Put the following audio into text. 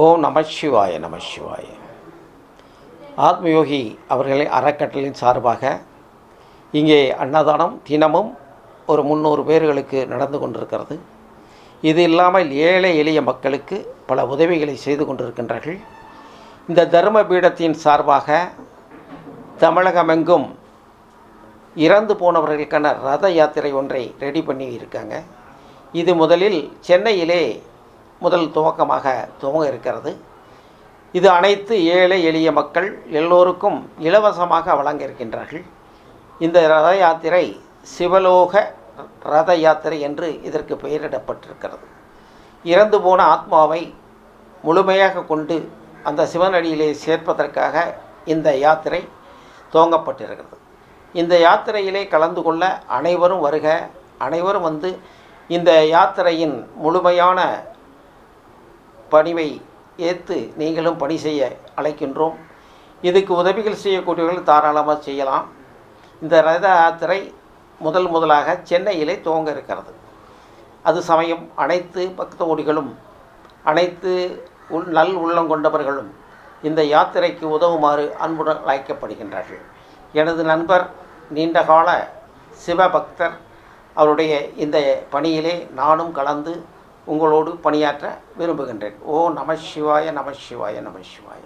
ஓம் நம சிவாய நம சிவாய ஆத்மயோகி அவர்களை அறக்கட்டளின் சார்பாக இங்கே அன்னதானம் தினமும் ஒரு முந்நூறு பேர்களுக்கு நடந்து கொண்டிருக்கிறது. இது இல்லாமல் ஏழை எளிய மக்களுக்கு பல உதவிகளை செய்து கொண்டிருக்கின்றார்கள். இந்த தர்ம பீடத்தின் சார்பாக தமிழகமெங்கும் இறந்து போனவர்களுக்கான ரத யாத்திரை ஒன்றை ரெடி பண்ணி இருக்காங்க இது முதலில் சென்னையிலே முதல் துவக்கமாக துவங்க இருக்கிறது. இது அனைத்து ஏழை எளிய மக்கள் எல்லோருக்கும் இலவசமாக வழங்க இருக்கின்றார்கள். இந்த ரத யாத்திரை சிவலோக ரத யாத்திரை என்று இதற்கு பெயரிடப்பட்டிருக்கிறது. இறந்து போன ஆத்மாவை முழுமையாக கொண்டு அந்த சிவனடியிலே சேர்ப்பதற்காக இந்த யாத்திரை துவங்கப்பட்டிருக்கிறது. இந்த யாத்திரையிலே கலந்து கொள்ள அனைவரும் வருக அனைவரும் வந்து இந்த யாத்திரையின் முழுமையான பணிவை ஏற்று நீங்களும் பணி செய்ய அழைக்கின்றோம். இதுக்கு உதவிகள் செய்யக்கூடியவர்கள் தாராளமாக செய்யலாம். இந்த ரத யாத்திரை முதல் முதலாக சென்னையிலே துவங்க இருக்கிறது. அது சமயம் அனைத்து பக்தோடிகளும் அனைத்து உள் நல் உள்ளம் கொண்டவர்களும் இந்த யாத்திரைக்கு உதவுமாறு அன்புடன் அழைக்கப்படுகின்றார்கள். எனது நண்பர் நீண்டகால சிவபக்தர் அவருடைய இந்த பணியிலே நானும் கலந்து உங்களோடு பணியாற்ற விரும்புகின்றேன். ஓ நம சிவாய நம சிவாய நம சிவாய.